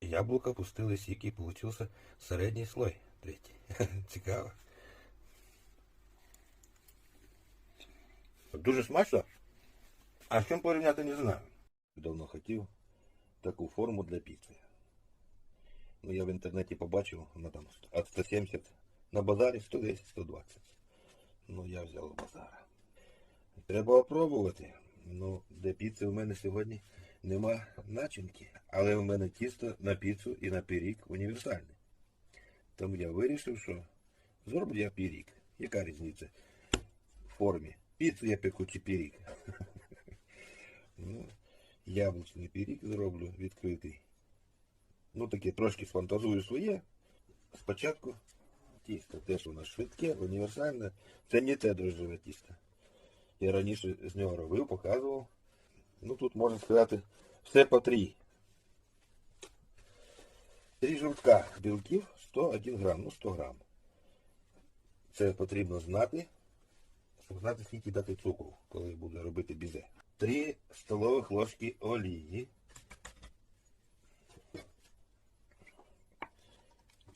Яблука пустили сік і получився середній слой. Третій. Цікаво. Дуже смачно. А з чим порівняти не знаю. Давно хотів таку форму для піци. Ну, я в інтернеті побачив, вона там від 170 на базарі 110-120. Ну, я взяв базара. Треба опробувати. Ну, для піци у мене сьогодні нема начинки, але у мене тісто на піцу і на пиріг універсальне. Тому я вирішив, що зроблю я пиріг. Яка різниця в формі? Піцу я пеку чи пиріг. Ну, яблучний пиріг зроблю відкритий. Ну, таке трошки сфантазую своє. Спочатку тісто теж у нас швидке, універсальне. Це не те дрожжеве тісто. Я раніше з нього робив, показував. Ну тут можна сказати все по три. Три жовтка білків 101 грам, ну 100 грам. Це потрібно знати, щоб знати, скільки дати цукру, коли буду робити бізе. Три столових ложки олії.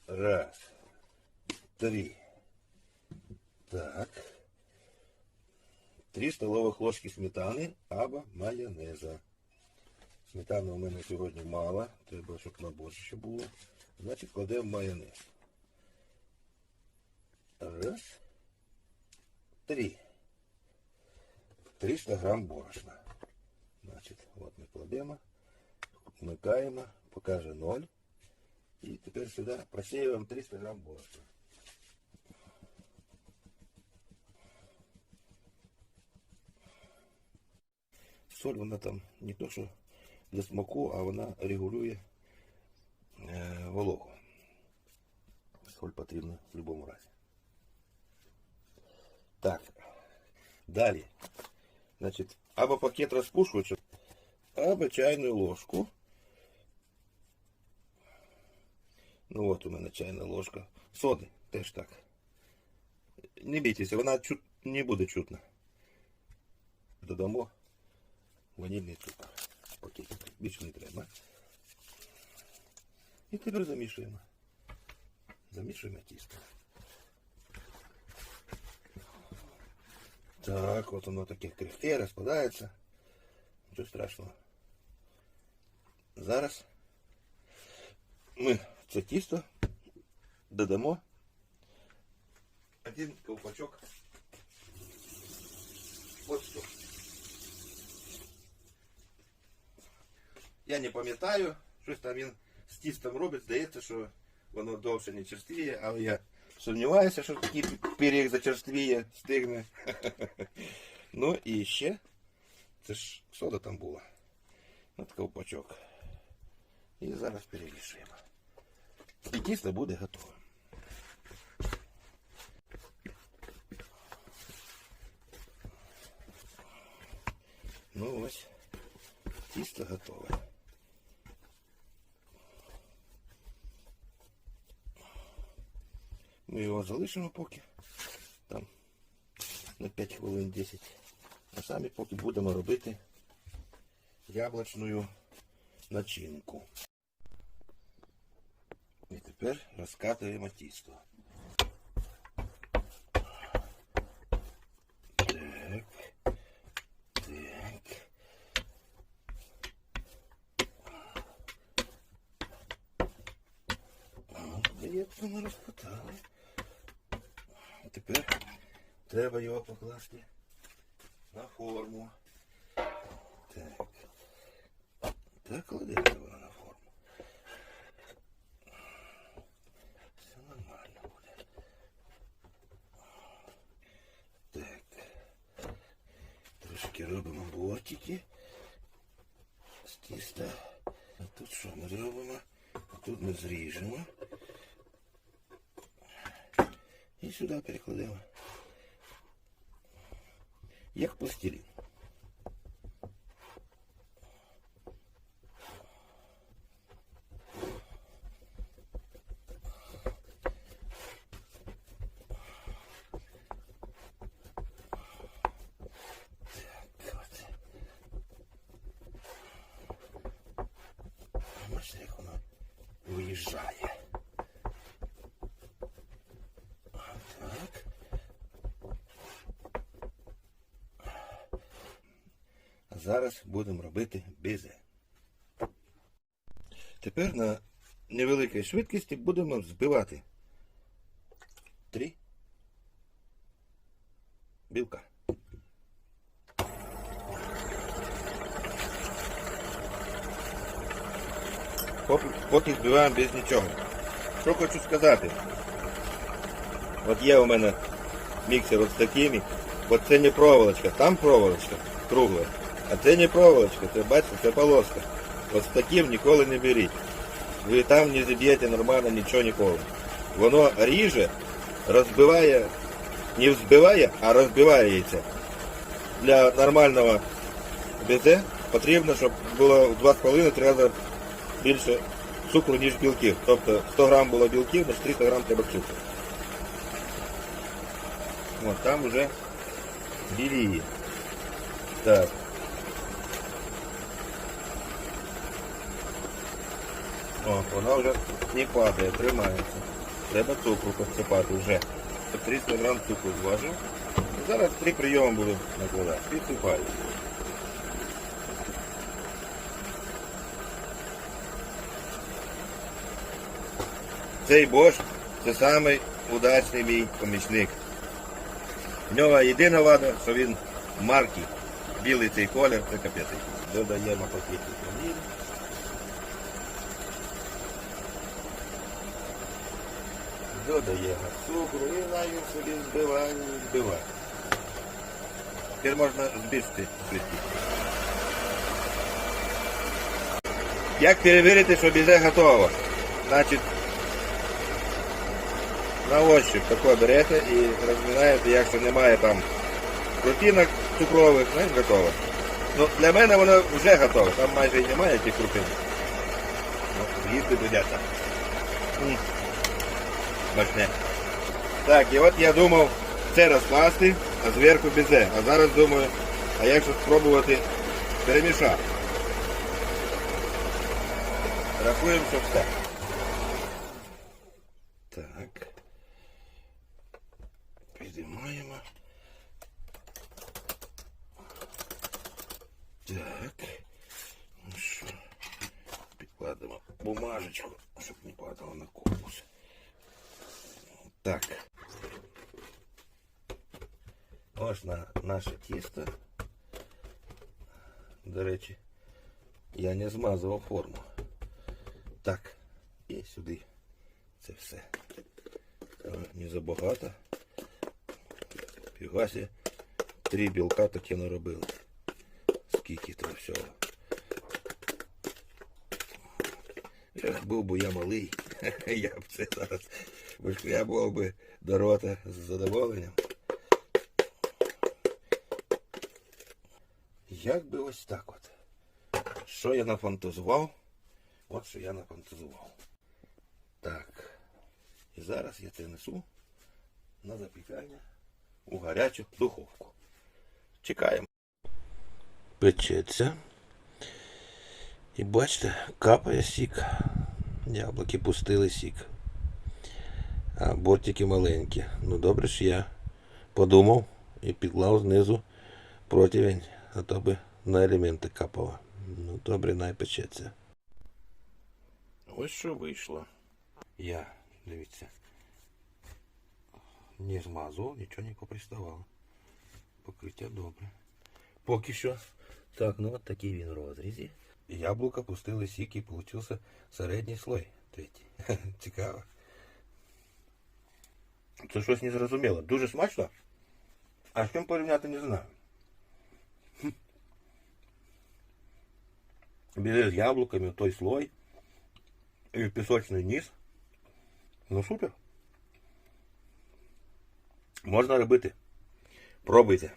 Раз. Три. Так. Три столових ложки сметани або майонеза. Сметани у мене сьогодні мало, треба, щоб на борщ ще було. Значить, кладемо майонез. Раз. Три. 300 грам борошна. Значить, от ми кладемо, вмикаємо, покаже 0. І тепер сюди просіюємо 300 грам борошна. Соль вона там не то, що для смаку, а вона регулює е, вологу. Соль потрібна в будь-якому разі. Так. Далі. Значить, або пакет розпушувача, або чайну ложку. Ну от у мене чайна ложка. Соди теж так. Не бійтеся, вона чут... не буде чутна. Додамо ванільний цукор. Пакетик. Більше не треба. І тепер замішуємо. Замішуємо тісто. Так, от воно таке крихке, розпадається. Нічого страшного. Зараз ми це тісто додамо один ковпачок. Ось що. Я не пам'ятаю, щось там він з тістом робить, здається, що воно довше не черствіє, але я сумніваюся, що такий пиріг зачерствіє, стигне. Ну і ще, це ж сода там була. От ковпачок. І зараз перемішуємо. І тісто буде готове. Ну ось, тісто готове. Ми його залишимо поки. Там на 5 хвилин 10. А самі поки будемо робити яблучну начинку. І тепер розкатуємо тісто. Так. Так. О, Здається, ми розкатали. Тепер треба його покласти на форму. Так. Так кладемо його на форму. Все нормально буде. Так. Трошки робимо бортики з тіста. А тут що ми робимо? А тут ми зріжемо. І сюди перекладемо. Як пластилін. Так, от. Бачите, як воно виїжджає. Зараз будемо робити бізе. Тепер на невеликій швидкості будемо збивати три білка. Поки, збиваємо без нічого. Що хочу сказати. От є у мене міксер з такими. От це не проволочка, там проволочка кругла. А це не проволочка, це бачите, це полоска. От з таким ніколи не беріть. Ви там не зіб'єте нормально нічого ніколи. Воно ріже, розбиває, не взбиває, а розбиває яйце. Для нормального безе потрібно, щоб було в 2,5-3 рази більше цукру, ніж білків. Тобто 100 грам було білків, значить 300 грам треба цукру. От там вже біліє. Так. О, вона вже не падає, тримається. Треба цукру підсипати вже. 300 грам цукру зважив. Зараз три прийоми буду накладати. Підсипаю. Цей Бош це самий удачний мій помічник. В нього єдина вада, що він марки. Білий цей колір, це капець. Додаємо пакетик Додаємо цукру і навіть собі збиває, збиває. Тепер можна збільшити швидкість. Як перевірити, що бізе готово? Значить, на ощупь тако берете і розмінаєте, якщо немає там крупінок цукрових, знаєш, готово. Ну, для мене воно вже готове, там майже і немає тих крупинок. Ну, їсти будете. М. Смачне. Так, і от я думав це розкласти, а зверху бізе. А зараз думаю, а як же спробувати перемішати. Рахуємо, що все. Так. Підіймаємо. Так. Ну що, підкладемо бумажечку, щоб не падало на корпус. Так. Ось на наше тісто. До речі, я не змазував форму. Так, і сюди це все. Не забагато. Фігасі. Три білка таке наробили. Скільки того всього. Ех, був би я малий, я б це зараз вишкрябував би до рота з задоволенням. Як би ось так от. Що я нафантазував? От що я нафантазував. Так. І зараз я це несу на запікання у гарячу духовку. Чекаємо. Печеться. І бачите, капає сік. Яблуки пустили сік. А бортики маленькі. Ну добре ж я подумав і підклав знизу противень, а то би на елементи капало. Ну добре, най печеться. Ось що вийшло. Я, дивіться, не змазував, нічого не поприставав. Покриття добре. Поки що. Так, ну от такий він в розрізі. Яблука пустили сік і получився середній слой. Третій. Цікаво. Це щось незрозуміло. Дуже смачно. А з чим порівняти не знаю. Хм. Бізе з яблуками, той слой. І пісочний низ. Ну супер. Можна робити. Пробуйте.